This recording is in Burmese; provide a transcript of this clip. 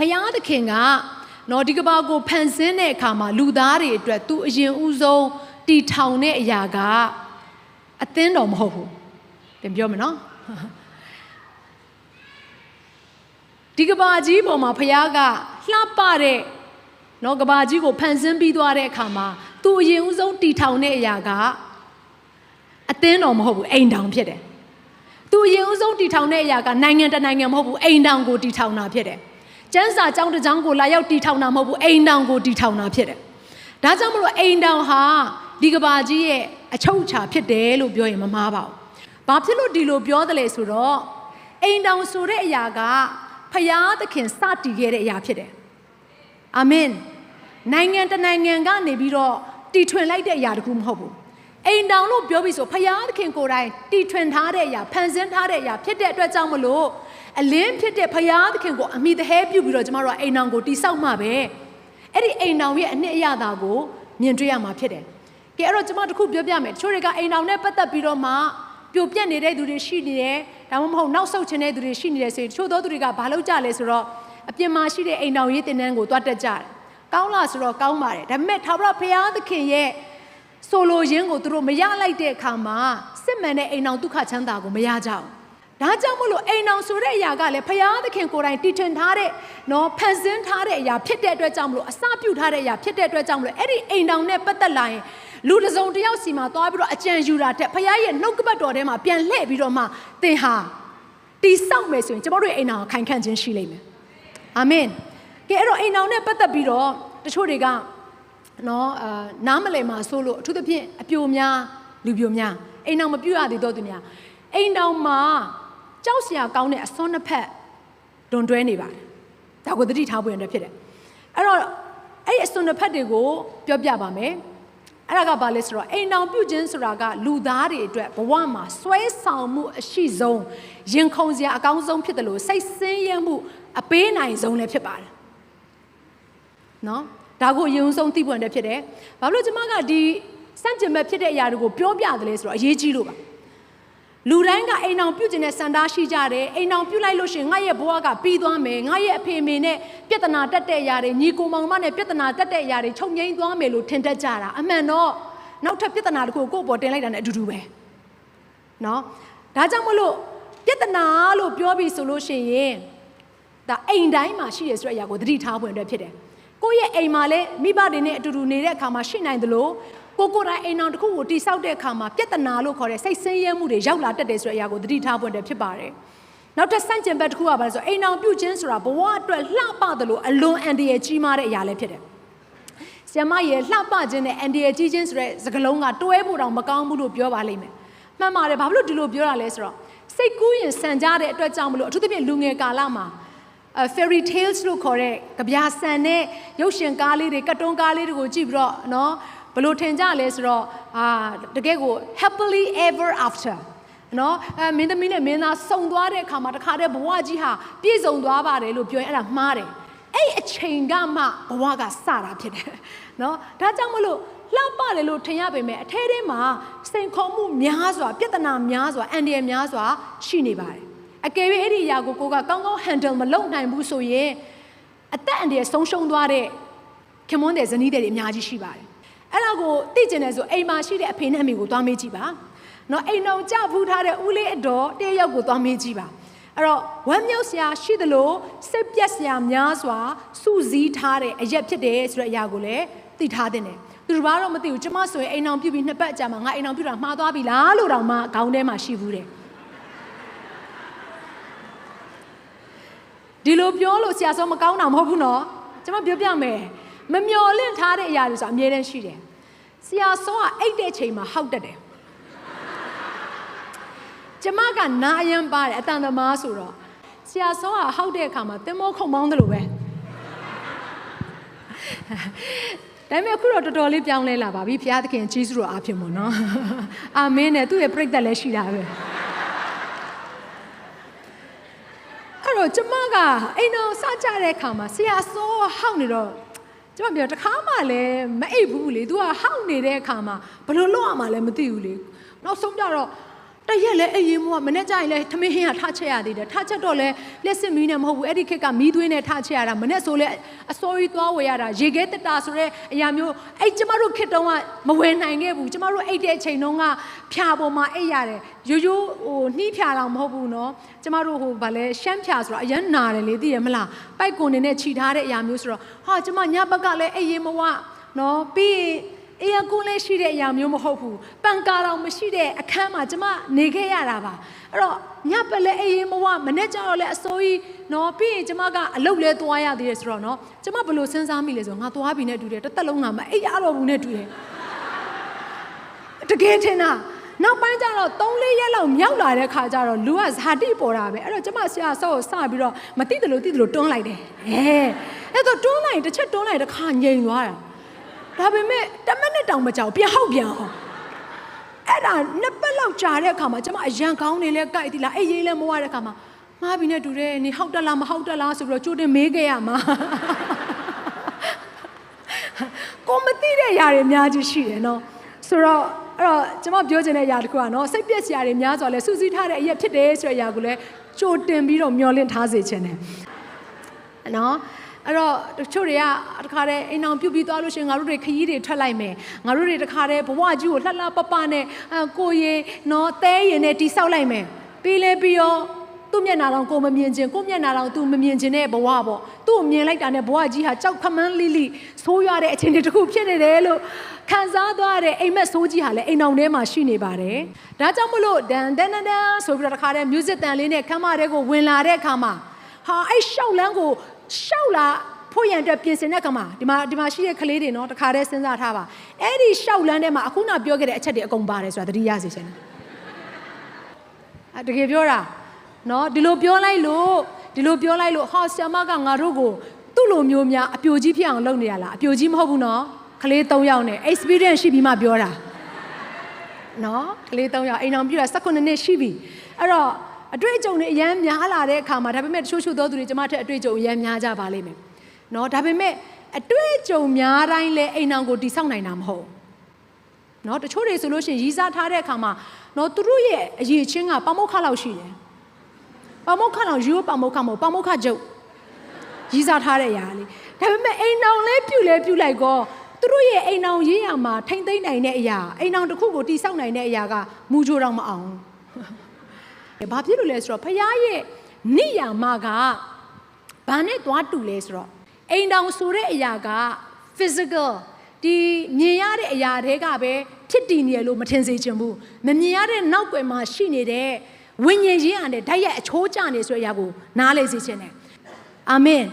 ဖယားသခင်ကနော်ဒီကဘာကိုဖန်ဆင်းတဲ့အခါမှာလူသားတွေအတွက်သူအရင်ဦးဆုံးတီထောင်တဲ့အရာကအသင်းတော်မဟုတ်ဘူးပြန်ပြောမယ်နော်ဒီကဘာကြီးပေါ်မှာဖယားကလှပတဲ့နော်ကဘာကြီးကိုဖန်ဆင်းပြီးသွားတဲ့အခါမှာသူအရင်ဦးဆုံးတီထောင်တဲ့အရာကအသင်းတော်မဟုတ်ဘူးအိမ်တောင်ဖြစ်တယ်သူအရင်ဦးဆုံးတီထောင်တဲ့အရာကနိုင်ငံတနိုင်ငံမဟုတ်ဘူးအိမ်တောင်ကိုတီထောင်တာဖြစ်တယ် ကျန်းစာကျောင်းတစ်ကျောင်းကိုလာရောက်တီထောင်တာမဟုတ်ဘူးအိမ်တောင်ကိုတီထောင်တာဖြစ်တယ်ဒါကြောင့်မလို့အိမ်တောင်ဟာဒီကဘာကြီးရဲ့အချုပ်အခြာဖြစ်တယ်လို့ပြောရင်မမှားပါဘူးဘာဖြစ်လို့ဒီလိုပြောတယ်လဲဆိုတော့အိမ်တောင်ဆိုတဲ့အရာကဖယားသခင်စတည်ခဲ့တဲ့အရာဖြစ်တယ်အာမင်နိုင်ငံတနိုင်ငံကနေပြီးတော့တီထွင်လိုက်တဲ့အရာတခုမဟုတ်ဘူးအိမ်တောင်လို့ပြောပြီးဆိုဖယားသခင်ကိုယ်တိုင်တီထွင်ထားတဲ့အရာဖန်ဆင်းထားတဲ့အရာဖြစ်တဲ့အတွက်ကြောင့်မလို့ အလင်းဖြစ်တဲ့ဖယားသခင်ကိုအမိတဟဲပြုပြီးတော့ကျမတို့ကအိမ်တောင်ကိုတိဆောက်မှပဲအဲ့ဒီအိမ်တောင်ရဲ့အနှစ်အရသာကိုမြင်တွေ့ရမှာဖြစ်တယ်ကဲအဲ့တော့ကျမတခုပြောပြမယ်တချို့တွေကအိမ်တောင်နဲ့ပတ်သက်ပြီးတော့မှပြိုပြက်နေတဲ့သူတွေရှိနေတယ်ဒါမှမဟုတ်နောက်ဆုတ်ချင်တဲ့သူတွေရှိနေတယ်ဆိုရင်တချို့သောသူတွေကဘာလုပ်ကြလဲဆိုတော့အပြင်မှာရှိတဲ့အိမ်တောင်ရေးတင်တန်းကိုတွားတက်ကြတယ်ကောင်းလားဆိုတော့ကောင်းပါတယ်ဒါပေမဲ့ထာဝရဘုရားသခင်ရဲ့ဆိုလိုရင်းကိုသူတို့မရလိုက်တဲ့အခါမှာစစ်မှန်တဲ့အိမ်တော်ဒုက္ခချမ်းသာကိုမရကြဘူး။ ဒါကြောင့်မလို့အိမ်တော်ဆိုတဲ့အရာကလည်းဘုရားသခင်ကိုယ်တိုင်တည်ထွင်ထားတဲ့နော်ဖန်ဆင်းထားတဲ့အရာဖြစ်တဲ့အတွက်ကြောင့်မလို့အစပြုထားတဲ့အရာဖြစ်တဲ့အတွက်ကြောင့်မလို့အဲ့ဒီအိမ်တော်နဲ့ပတ်သက်လာရင်လူတစ်စုံတစ်ယောက်စီမှာသွားပြီးတော့အကြံယူတာတက်ဘုရားရဲ့နှုတ်ကပတ်တော်ထဲမှာပြန်လှည့်ပြီးတော့မှသင်ဟာတိဆောက်မယ်ဆိုရင်ကျွန်တော်တို့အိမ်တော်ခိုင်ခန့်ခြင်းရှိလိမ့်မယ်။အာမင်။ကဲအဲ့တော့အိမ်တော်နဲ့ပတ်သက်ပြီးတော့တချို့တွေကနော်အာနားမလည်မှာဆိုလို့အထူးသဖြင့်အပြိုများလူပြိုများအိမ်တော်မပြုတ်ရသေးတော့သူများအိမ်တော်မှာ ကြောက်စရာကောင်းတဲ့အစွန်းနှစ်ဖက်တွန်တွဲနေပါတယ်ဒါကိုသတိထားဖို့ရတဲ့ဖြစ်တယ်အဲ့တော့အဲ့ဒီအစွန်းနှစ်ဖက်တွေကိုပြောပြပါမယ်အဲ့ဒါကဘာလဲဆိုတော့အိမ်တော်ပြုတ်ခြင်းဆိုတာကလူသားတွေအတွက်ဘဝမှာဆွဲဆောင်မှုအရှိဆုံးရင်ခုန်စရာအကောင်းဆုံးဖြစ်တယ်လို့စိတ်ဆင်းရဲမှုအပေးနိုင်ဆုံးလည်းဖြစ်ပါတယ်နော်ဒါကိုအရင်ဆုံးသိပွင့်တဲ့ဖြစ်တယ်။ဘာလို့ကျမကဒီစန့်ကျင်ဘက်ဖြစ်တဲ့အရာတွေကိုပြောပြတယ်လဲဆိုတော့အရေးကြီးလို့ပါ။ လူတိုင်းကအိမ်အောင်ပြုတ်ကျင်တဲ့စံသားရှိကြတယ်။အိမ်အောင်ပြုတ်လိုက်လို့ရှိရင်ငါရဲ့ဘဝကပြီးသွားမယ်။ငါရဲ့အဖေမေနဲ့ပြဿနာတက်တဲ့အရာတွေညီကိုမောင်မနဲ့ပြဿနာတက်တဲ့အရာတွေချုပ်ငိမ့်သွားမယ်လို့ထင်တတ်ကြတာ။အမှန်တော့နောက်ထပ်ပြဿနာတစ်ခုကိုကိုယ့်ပေါ်တင်လိုက်တာနဲ့အတူတူပဲ။နော်။ဒါကြောင့်မလို့ပြဿနာလို့ပြောပြီးဆိုလို့ရှိရင်ဒါအိမ်တိုင်းမှာရှိရဆိုတဲ့အရာကိုသတိထားဖို့အတွက်ဖြစ်တယ်။ကိုယ့်ရဲ့အိမ်မှာလည်းမိဘတွေနဲ့အတူတူနေတဲ့အခါမှာရှိနိုင်သလို ကိုကိုယ်တိုင်အိမ်အောင်တစ်ခုကိုတိဆောက်တဲ့အခါမှာပြဿနာလို့ခေါ်တဲ့စိတ်ဆင်းရဲမှုတွေရောက်လာတတ်တယ်ဆိုတဲ့အရာကိုသတိထားဖို့အတွက်ဖြစ်ပါတယ်။နောက်ထပ်စန့်ကျင်ဘက်တစ်ခုကဘာလဲဆိုအိမ်အောင်ပြုတ်ခြင်းဆိုတာဘဝအတွက်လှပသလိုအလွန်အန္တရာယ်ကြီးမားတဲ့အရာလည်းဖြစ်တယ်။ဆရာမရဲ့လှပခြင်းနဲ့အန္တရာယ်ကြီးခြင်းဆိုတဲ့စကားလုံးကတွဲဖို့တောင်မကောင်းဘူးလို့ပြောပါလိမ့်မယ်။မှန်ပါတယ်ဘာဖြစ်လို့ဒီလိုပြောတာလဲဆိုတော့စိတ်ကူးရင်ဆန်ကြတဲ့အတွက်ကြောင့်မလို့အထူးသဖြင့်လူငယ်ကာလမှာအဲ fairy tales လို့ခေါ်တဲ့ကြပြဆန်တဲ့ရုပ်ရှင်ကားလေးတွေကတ်တွန်းကားလေးတွေကိုကြည့်ပြီးတော့နော် ဘလို့ထင်ကြလဲဆိုတော့အာတကယ်ကို happily ever after နော်အဲမင်းသမီးနဲ့မင်းသားစုံသွားတဲ့အခါမှာတခါတည်းဘဝကြီးဟာပြည့်စုံသွားပါတယ်လို့ပြောရင်အဲ့ဒါမှားတယ်အဲ့အချိန်ကမှဘဝကစတာဖြစ်တယ်နော်ဒါကြောင့်မလို့လှပတယ်လို့ထင်ရပေမဲ့အထဲထဲမှာစိန်ခေါ်မှုများစွာပြဿနာများစွာအန္တရာယ်များစွာရှိနေပါတယ်အကယ်၍အဲ့ဒီအရာကိုကိုကကောင်းကောင်း handle မလုပ်နိုင်ဘူးဆိုရင်အသက်အန္တရာယ်ဆုံးရှုံးသွားတဲ့ခင်မွန်းတဲ့ဇနီးတဲ့တွေအများကြီးရှိပါတယ် အဲ့ဒါကိုသိကျင်တယ်ဆိုအိမ်မှာရှိတဲ့အဖေနဲ့အမေကိုသွားမေးကြည့်ပါနော်အိမ်တော်ကြဖူးထားတဲ့ဦးလေးအတော်တရက်ရောက်ကိုသွားမေးကြည့်ပါအဲ့တော့ဝမ်းမြောက်စရာရှိသလိုစိတ်ပြက်စရာများစွာစုစည်းထားတဲ့အရက်ဖြစ်တယ်ဆိုတဲ့အရာကိုလည်းသိထားတဲ့တယ်သူတို့ဘာတော့မသိဘူးကျမဆိုရင်အိမ်အောင်ပြုတ်ပြီးနှစ်ပတ်ကြာမှငါအိမ်အောင်ပြုတ်တာမှားသွားပြီလားလို့တောင်မှခေါင်းထဲမှာရှိဘူးတယ်ဒီလိုပြောလို့ဆရာစောမကောင်းတာမဟုတ်ဘူးနော်ကျွန်မပြောပြမယ် မမျော်လင့်ထားတဲ့အရာတွေဆိုအမြဲတမ်းရှိတယ်ဆရာစောကအိတ်တဲ့ချိန်မှာဟောက်တတ်တယ်ကျမကနာအရင်ပါတယ်အတန်သမားဆိုတော့ဆရာစောကဟောက်တဲ့အခါမှာတင်မောခုံမောင်းတယ်လို့ပဲဒါပေမဲ့အခုတော့တော်တော်လေးပြောင်းလဲလာပါပြီဘုရားသခင်ကြီးစုတော်အားဖြင့်ပေါ့နော်အာမင်းနဲ့သူ့ရဲ့ပြိတ္တလည်းရှိတာပဲအဲ့တော့ကျမကအိမ်တော်စကြတဲ့အခါမှာဆရာစောဟောက်နေတော့ ကျမပြောတခါမှလည်းမအိပ်ဘူးလေ तू ကဟောက်နေတဲ့အခါမှာဘယ်လိုလုပ်ရမှာလဲမသိဘူးလေနောက်ဆုံးကြတော့ တရက်လဲအေးရင်မိုးကမနေ့ကျရင်လဲထမင်းဟင်းကထချက်ရသေးတယ်ထချက်တော့လဲလက်စစ်မီးနဲ့မဟုတ်ဘူးအဲ့ဒီခက်ကမီးသွင်းနဲ့ထချက်ရတာမနေ့ဆိုလဲအစောကြီးသွားဝယ်ရတာရေခဲတတာဆိုတဲ့အရာမျိုးအဲ့ကျမတို့ခက်တုံးကမဝယ်နိုင်ခဲ့ဘူးကျမတို့အိတ်တဲ့အချိန်တုန်းကဖြာပေါ်မှာအိတ်ရတယ်ရိုးရိုးဟိုနှီးဖြာတော့မဟုတ်ဘူးနော်ကျမတို့ဟိုဗာလဲရှမ်းဖြာဆိုတော့အရန်နာတယ်လေသိရမလားပိုက်ကွန်နေနဲ့ခြိထားတဲ့အရာမျိုးဆိုတော့ဟာကျမညဘက်ကလဲအေးရင်မဝနော်ပြီး အေးရကူလေးရှိတဲ့အရာမျိုးမဟုတ်ဘူးပန်ကာတော်မရှိတဲ့အခန်းမှာကျမနေခဲ့ရတာပါအဲ့တော့ညပလဲအေးရင်မဝမနေ့ကျတော့လဲအစိုးကြီးနော်ပြီးရင်ကျမကအလုပ်လဲသွားရသေးတယ်ဆိုတော့နော်ကျမဘယ်လိုစဉ်းစားမိလဲဆိုတော့ငါသွားပြီနဲ့တူတယ်တစ်သက်လုံးငါမအိပ်ရတော့ဘူးနဲ့တူတယ်တကယ်ထင်တာနောက်ပိုင်းကျတော့3-4ရက်လောက်မြောက်လာတဲ့ခါကျတော့လူကဇာတိပေါ်တာပဲအဲ့တော့ကျမဆရာဆော့ကိုစပြီးတော့မသိတယ်လို့သိတယ်လို့တွန်းလိုက်တယ်အဲအဲ့တော့တွန်းလိုက်တစ်ချက်တွန်းလိုက်တစ်ခါငြိမ်သွားတာ ဒါပေမဲ့တစ်မိနစ်တောင်မကြောက်ပြန်ဟောက်ပြန်အောင်အဲ့ဒါနှစ်ပတ်လောက်ကြာတဲ့အခါမှာကျမအရန်ကောင်းနေလဲကြိုက်သီလားအေးရေးလဲမဝတဲ့အခါမှာငါးပြီနဲ့တူတယ်နေဟောက်တက်လားမဟောက်တက်လားဆိုပြီးတော့ကြိုတင်မေးခဲ့ရမှာကိုမသိတဲ့အရာတွေအများကြီးရှိတယ်နော်ဆိုတော့အဲ့တော့ကျမပြောချင်တဲ့အရာတစ်ခုကနော်စိတ်ပြက်စရာတွေများစွာလဲစူးစီးထားတဲ့အရာဖြစ်တယ်ဆိုတဲ့အရာကိုလည်းကြိုတင်ပြီးတော့မျှော်လင့်ထားစေချင်တယ်နော် အဲ့တော့တချို့တွေကတခါတည်းအိမ်အောင်ပြုတ်ပြီးသွားလို့ရှိရင်ငါတို့တွေခရီးတွေထွက်လိုက်မယ်ငါတို့တွေတခါတည်းဘဝကြီးကိုလှလှပပနဲ့အကိုရေနော်တဲရင်နဲ့တိဆောက်လိုက်မယ်ပြီးလဲပြီးရောသူ့မျက်နှာတော့ကိုမမြင်ခြင်းကိုမျက်နှာတော့သူမမြင်ခြင်းတဲ့ဘဝပေါ့သူ့ကိုမြင်လိုက်တာနဲ့ဘဝကြီးဟာကြောက်ခမန်းလိလိဆိုးရွားတဲ့အခြေအနေတစ်ခုဖြစ်နေတယ်လို့ခံစားသွားတဲ့အိမ်မက်ဆိုးကြီးဟာလည်းအိမ်အောင်ထဲမှာရှိနေပါတယ်ဒါကြောင့်မလို့ဒန်ဒန်ဒန်ဒန်ဆိုပြီးတော့တခါတည်း music တန်လေးနဲ့ခမ်းမတဲ့ကိုဝင်လာတဲ့အခါမှာဟာအဲ့ရှောက်လန်းကို ရှောက်လာဖို့ရန်အတွက်ပြင်ဆင်တဲ့ကမှာဒီမှာဒီမှာရှိတဲ့ကလေးတွေနော်တခါတည်းစဉ်းစားထားပါအဲ့ဒီရှောက်လန်းထဲမှာအခုနပြောခဲ့တဲ့အချက်တွေအကုန်ပါတယ်ဆိုတာသတိရစေချင်တယ်အတကယ်ပြောတာနော်ဒီလိုပြောလိုက်လို့ဒီလိုပြောလိုက်လို့ဟာဆ iam ကငါတို့ကိုသူ့လိုမျိုးများအပြိုကြီးဖြစ်အောင်လုပ်နေရလားအပြိုကြီးမဟုတ်ဘူးနော်ကလေး၃ယောက်နဲ့ experience ရှိပြီးမှပြောတာနော်ကလေး၃ယောက်အိမ်အောင်ပြတာ၁၉နှစ်ရှိပြီအဲ့တော့ အတွေ့အကြုံတွေအများများလာတဲ့အခါမှာဒါပေမဲ့တချို့ချို့သောသူတွေကျမထက်အတွေ့အကြုံအများများကြပါလိမ့်မယ်နော်ဒါပေမဲ့အတွေ့အကြုံများတိုင်းလဲအိမ်အောင်ကိုတိဆောက်နိုင်တာမဟုတ်နော်တချို့တွေဆိုလို့ရှိရင်ရီးစားထားတဲ့အခါမှာနော်သူတို့ရဲ့အရေးချင်းကပမုတ်ခလောက်ရှိတယ်ပမုတ်ခလောက်ရိုးပမုတ်ခမဟုတ်ပမုတ်ခကျုပ်ရီးစားထားတဲ့အရာလေးဒါပေမဲ့အိမ်အောင်လဲပြုတ်လဲပြုတ်လိုက်ကောသူတို့ရဲ့အိမ်အောင်ရေးရမှာထိမ့်သိမ့်နိုင်တဲ့အရာအိမ်အောင်တစ်ခုကိုတိဆောက်နိုင်တဲ့အရာကမူကြိုတော့မအောင်ဘာ ဖြစ်လို့လဲဆိုတော့ဖခင်ရဲ့နိယာမကဘာနဲ့သွားတူလဲဆိုတော့အိမ်တောင်ဆိုတဲ့အရာက physical ဒီမြင်ရတဲ့အရာတွေကပဲဖြစ်တည်နေရလို့မထင်စေချင်ဘူးမမြင်ရတဲ့နောက်ွယ်မှာရှိနေတဲ့ဝိညာဉ်ရေးအားနဲ့ဓာတ်ရိုက်အချိုးကျနေဆိုတဲ့အရာကိုနားလေစေချင်တယ်အာမင်